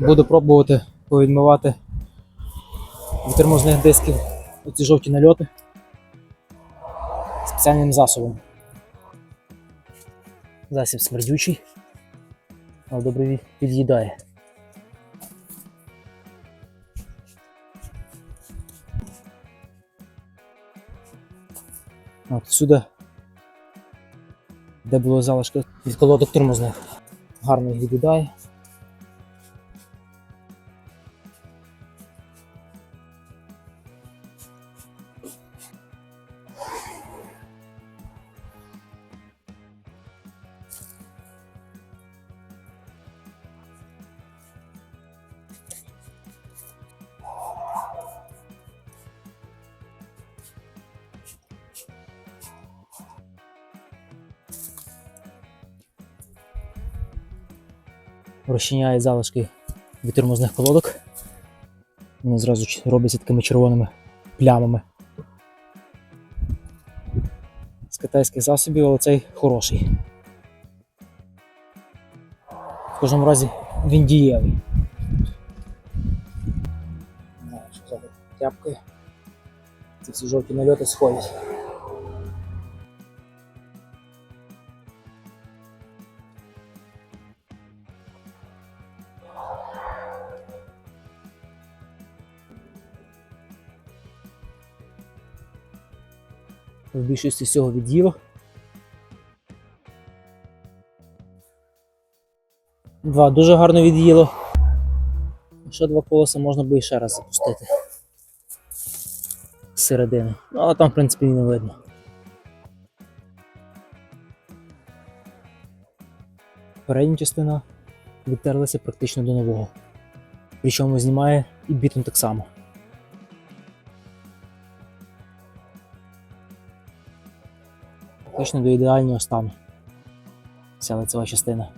Буду пробувати повідмивати від тормозних дисків оці жовті нальоти спеціальним засобом. Засіб смердючий, але добре під'їдає. От сюди, де було залишки від колодок тормозних, гарно їх від'їдає. Розчиняє залишки від тормозних колодок. Вони зразу робляться такими червоними плямами. З китайських засобів, але цей хороший. В кожному разі він дієвий. Тряпкою. Ці всі жовті нальоти сходять. В більшості всього від'їло. Два дуже гарно від'їло. Ще два колеса можна би і ще раз запустити. З середини. Ну, але там, в принципі, не видно. Передня частина відтерлася практично до нового. Причому знімає і бітум так само. Точно до ідеального стану. Ця лицева частина.